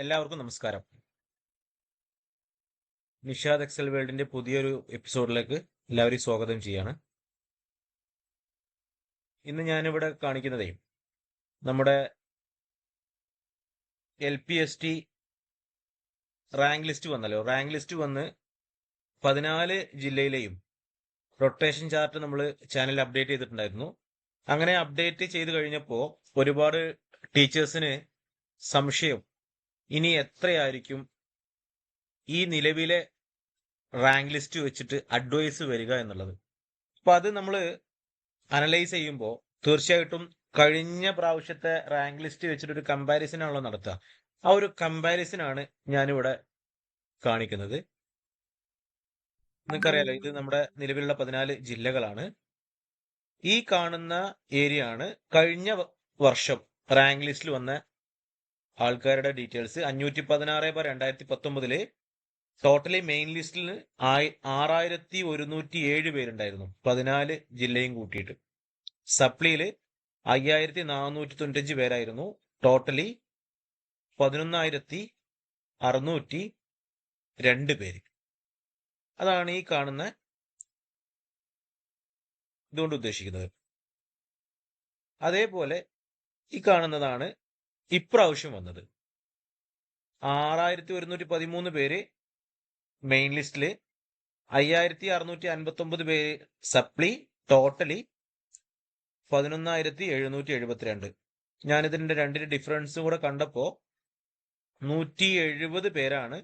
എല്ലാവർക്കും നമസ്കാരം. നിഷാദ് എക്സൽ വേൾഡിന്റെ പുതിയൊരു എപ്പിസോഡിലേക്ക് എല്ലാവരെയും സ്വാഗതം ചെയ്യാണ്. ഇന്ന് ഞാനിവിടെ കാണിക്കുന്നതേ നമ്മുടെ L P S T rank list വന്നല്ലോ. റാങ്ക് ലിസ്റ്റ് വന്ന് പതിനാല് ജില്ലയിലെയും റൊട്ടേഷൻ ചാർട്ട് നമ്മൾ ചാനൽ അപ്ഡേറ്റ് ചെയ്തിട്ടുണ്ടായിരുന്നു. അങ്ങനെ അപ്ഡേറ്റ് ചെയ്ത് കഴിഞ്ഞപ്പോൾ ഒരുപാട് ടീച്ചേഴ്സിന് സംശയം ഇനി എത്രയായിരിക്കും ഈ നിലവിലെ റാങ്ക് ലിസ്റ്റ് വെച്ചിട്ട് അഡ്വൈസ് വരിക എന്നുള്ളത്? അപ്പൊ അത് നമ്മൾ അനലൈസ് ചെയ്യുമ്പോൾ തീർച്ചയായിട്ടും കഴിഞ്ഞ പ്രാവശ്യത്തെ റാങ്ക് ലിസ്റ്റ് വെച്ചിട്ട് ഒരു കമ്പാരിസൺ ആണല്ലോ നടത്തുക. ആ ഒരു കമ്പാരിസൺ ആണ് ഞാനിവിടെ കാണിക്കുന്നത്. നിങ്ങൾക്കറിയാലോ ഇത് നമ്മുടെ നിലവിലുള്ള പതിനാല് ജില്ലകളാണ്. ഈ കാണുന്ന ഏരിയ ആണ് കഴിഞ്ഞ വർഷം റാങ്ക് ലിസ്റ്റിൽ വന്ന ആൾക്കാരുടെ ഡീറ്റെയിൽസ്. അഞ്ഞൂറ്റി പതിനാറ് ബൈ രണ്ടായിരത്തി പത്തൊമ്പതിൽ ടോട്ടലി മെയിൻ ലിസ്റ്റിൽ ആറായിരത്തി ഒരുന്നൂറ്റി ഏഴ് പേരുണ്ടായിരുന്നു. പതിനാല് ജില്ലയും കൂട്ടിയിട്ട്. സപ്ലിയിൽ അയ്യായിരത്തി നാനൂറ്റി തൊണ്ണൂറ്റഞ്ച് പേരായിരുന്നു. ടോട്ടലി പതിനൊന്നായിരത്തി അറുന്നൂറ്റി രണ്ട് പേര്. അതാണ് ഈ കാണുന്ന ഇതുകൊണ്ട് ഉദ്ദേശിക്കുന്നത്. അതേപോലെ ഈ കാണുന്നതാണ് ഇപ്രാവശ്യം വന്നത്. ആറായിരത്തി ഒരുന്നൂറ്റി പതിമൂന്ന് പേര് മെയിൻ ലിസ്റ്റിൽ അയ്യായിരത്തി അറുന്നൂറ്റി അൻപത്തി ഒമ്പത് പേര് സപ്ലി ടോട്ടലി പതിനൊന്നായിരത്തി എഴുന്നൂറ്റി എഴുപത്തിരണ്ട് ഞാനിതിന്റെ രണ്ടിന് ഡിഫറൻസും കൂടെ കണ്ടപ്പോ നൂറ്റി എഴുപത് പേരാണ്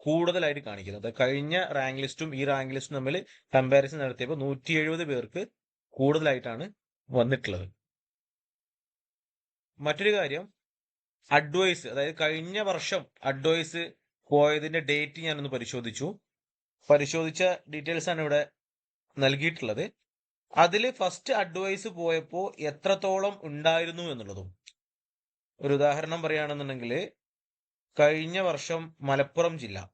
കൂടുതലായിട്ട് കാണിക്കുന്നത്. കഴിഞ്ഞ റാങ്ക് ലിസ്റ്റും ഈ റാങ്ക് ലിസ്റ്റും തമ്മിൽ കമ്പാരിസൺ നടത്തിയപ്പോൾ നൂറ്റി എഴുപത് പേർക്ക് കൂടുതലായിട്ടാണ് വന്നിട്ടുള്ളത്. മറ്റൊരു കാര്യം അഡ്വൈസ് അതായത് കഴിഞ്ഞ വർഷം അഡ്വൈസ് പോയതിന്റെ ഡേറ്റ് ഞാനൊന്ന് പരിശോധിച്ചു. പരിശോധിച്ച ഡീറ്റെയിൽസ് ആണ് ഇവിടെ നൽകിയിട്ടുള്ളത്. അതിൽ ഫസ്റ്റ് അഡ്വൈസ് പോയപ്പോൾ എത്രത്തോളം ഉണ്ടായിരുന്നു എന്നുള്ളതും. ഒരു ഉദാഹരണം പറയുകയാണെന്നുണ്ടെങ്കിൽ കഴിഞ്ഞ വർഷം മലപ്പുറം ജില്ല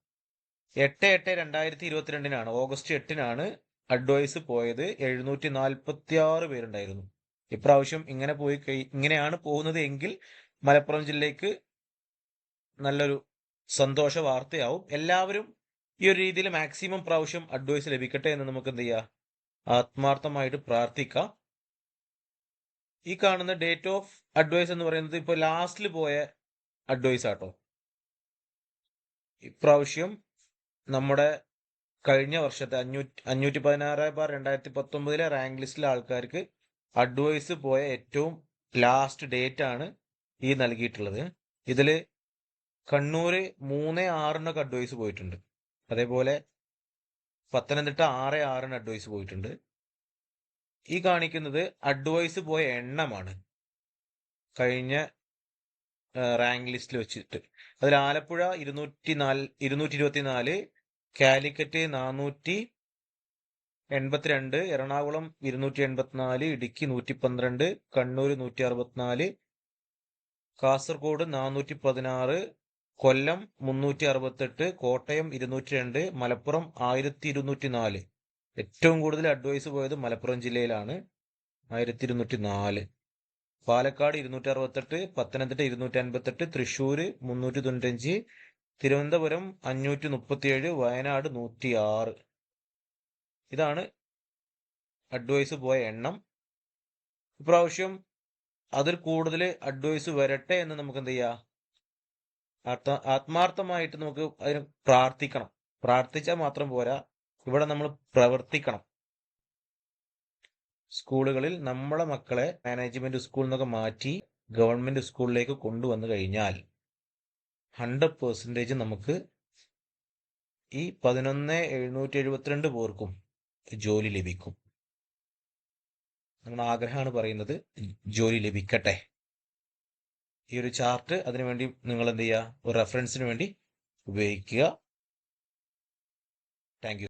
എട്ട് എട്ട് രണ്ടായിരത്തി ഇരുപത്തിരണ്ടിനാണ് ഓഗസ്റ്റ് എട്ടിനാണ് അഡ്വൈസ് പോയത്. എഴുന്നൂറ്റി നാൽപ്പത്തി ആറ് പേരുണ്ടായിരുന്നു. ഇപ്രാവശ്യം ഇങ്ങനെ പോയി കഴി ഇങ്ങനെയാണ് പോകുന്നത് എങ്കിൽ മലപ്പുറം ജില്ലയ്ക്ക് നല്ലൊരു സന്തോഷ വാർത്തയാവും. എല്ലാവരും ഈ ഒരു രീതിയിൽ മാക്സിമം പ്രാവശ്യം അഡ്വൈസ് ലഭിക്കട്ടെ എന്ന് നമുക്ക് എന്ത് ചെയ്യാം? ആത്മാർത്ഥമായിട്ട് പ്രാർത്ഥിക്കാം. ഈ കാണുന്ന ഡേറ്റ് ഓഫ് അഡ്വൈസ് എന്ന് പറയുന്നത് ഇപ്പോൾ ലാസ്റ്റിൽ പോയ അഡ്വൈസ് ആട്ടോ. ഇപ്രാവശ്യം നമ്മുടെ കഴിഞ്ഞ വർഷത്തെ അഞ്ഞൂറ്റി അഞ്ഞൂറ്റി പതിനാറ് ബാർ രണ്ടായിരത്തി പത്തൊമ്പതിലെ റാങ്ക് ലിസ്റ്റിലെ ആൾക്കാർക്ക് അഡ്വൈസ് പോയ ഏറ്റവും ലാസ്റ്റ് ഡേറ്റ് ആണ് ഈ നൽകിയിട്ടുള്ളത്. ഇതിൽ കണ്ണൂര് മൂന്ന് ആറിനൊക്കെ അഡ്വൈസ് പോയിട്ടുണ്ട്. അതേപോലെ പത്തനംതിട്ട ആറ് ആറിന് അഡ്വൈസ് പോയിട്ടുണ്ട്. ഈ കാണിക്കുന്നത് അഡ്വൈസ് പോയ എണ്ണമാണ്. കഴിഞ്ഞ റാങ്ക് ലിസ്റ്റിൽ വെച്ചിട്ട്. അതിൽ ആലപ്പുഴ ഇരുന്നൂറ്റി നാല് ഇരുന്നൂറ്റി ഇരുപത്തി നാല് കാലിക്കറ്റ് നാനൂറ്റി എൺപത്തിരണ്ട് എറണാകുളം ഇരുന്നൂറ്റി എൺപത്തിനാല് ഇടുക്കി നൂറ്റി പന്ത്രണ്ട് കണ്ണൂർ നൂറ്റി അറുപത്തിനാല് കാസർഗോഡ് നാനൂറ്റി പതിനാറ് കൊല്ലം മുന്നൂറ്റി അറുപത്തെട്ട് കോട്ടയം ഇരുന്നൂറ്റി രണ്ട് മലപ്പുറം ആയിരത്തി ഇരുന്നൂറ്റി നാല് ഏറ്റവും കൂടുതൽ അഡ്വൈസ് പോയത് മലപ്പുറം ജില്ലയിലാണ്. ആയിരത്തി ഇരുന്നൂറ്റി നാല് പാലക്കാട് ഇരുന്നൂറ്റി അറുപത്തെട്ട് പത്തനംതിട്ട ഇരുന്നൂറ്റി അൻപത്തെട്ട് തൃശ്ശൂർ മുന്നൂറ്റി തൊണ്ണൂറ്റഞ്ച് തിരുവനന്തപുരം അഞ്ഞൂറ്റി മുപ്പത്തിയേഴ് വയനാട് നൂറ്റി ആറ് ഇതാണ് അഡ്വൈസ് പോയ എണ്ണം. ഇപ്രാവശ്യം അതിൽ കൂടുതൽ അഡ്വൈസ് വരട്ടെ എന്ന് നമുക്ക് എന്ത് ചെയ്യാം? ആത്മ- ആത്മാർത്ഥമായിട്ട് നമുക്ക് അതിന് പ്രാർത്ഥിക്കണം. പ്രാർത്ഥിച്ചാൽ മാത്രം പോരാ. ഇവിടെ നമ്മൾ പ്രവർത്തിക്കണം. സ്കൂളുകളിൽ നമ്മളെ മക്കളെ മാനേജ്മെന്റ് സ്കൂളിൽ നിന്നൊക്കെ മാറ്റി ഗവൺമെന്റ് സ്കൂളിലേക്ക് കൊണ്ടുവന്നു കഴിഞ്ഞാൽ ഹൺഡ്രഡ് പെർസെന്റേജ് നമുക്ക് ഈ പതിനൊന്ന് എഴുന്നൂറ്റി എഴുപത്തിരണ്ട് പേർക്കും ജോലി ലഭിക്കും. നമ്മുടെ ആഗ്രഹമാണ് പറയുന്നത് ജോലി ലഭിക്കട്ടെ. ഈ ഒരു ചാർട്ട് അതിനുവേണ്ടി നിങ്ങൾ എന്ത് ചെയ്യുക? ഒരു റെഫറൻസിന് വേണ്ടി ഉപയോഗിക്കുക. താങ്ക്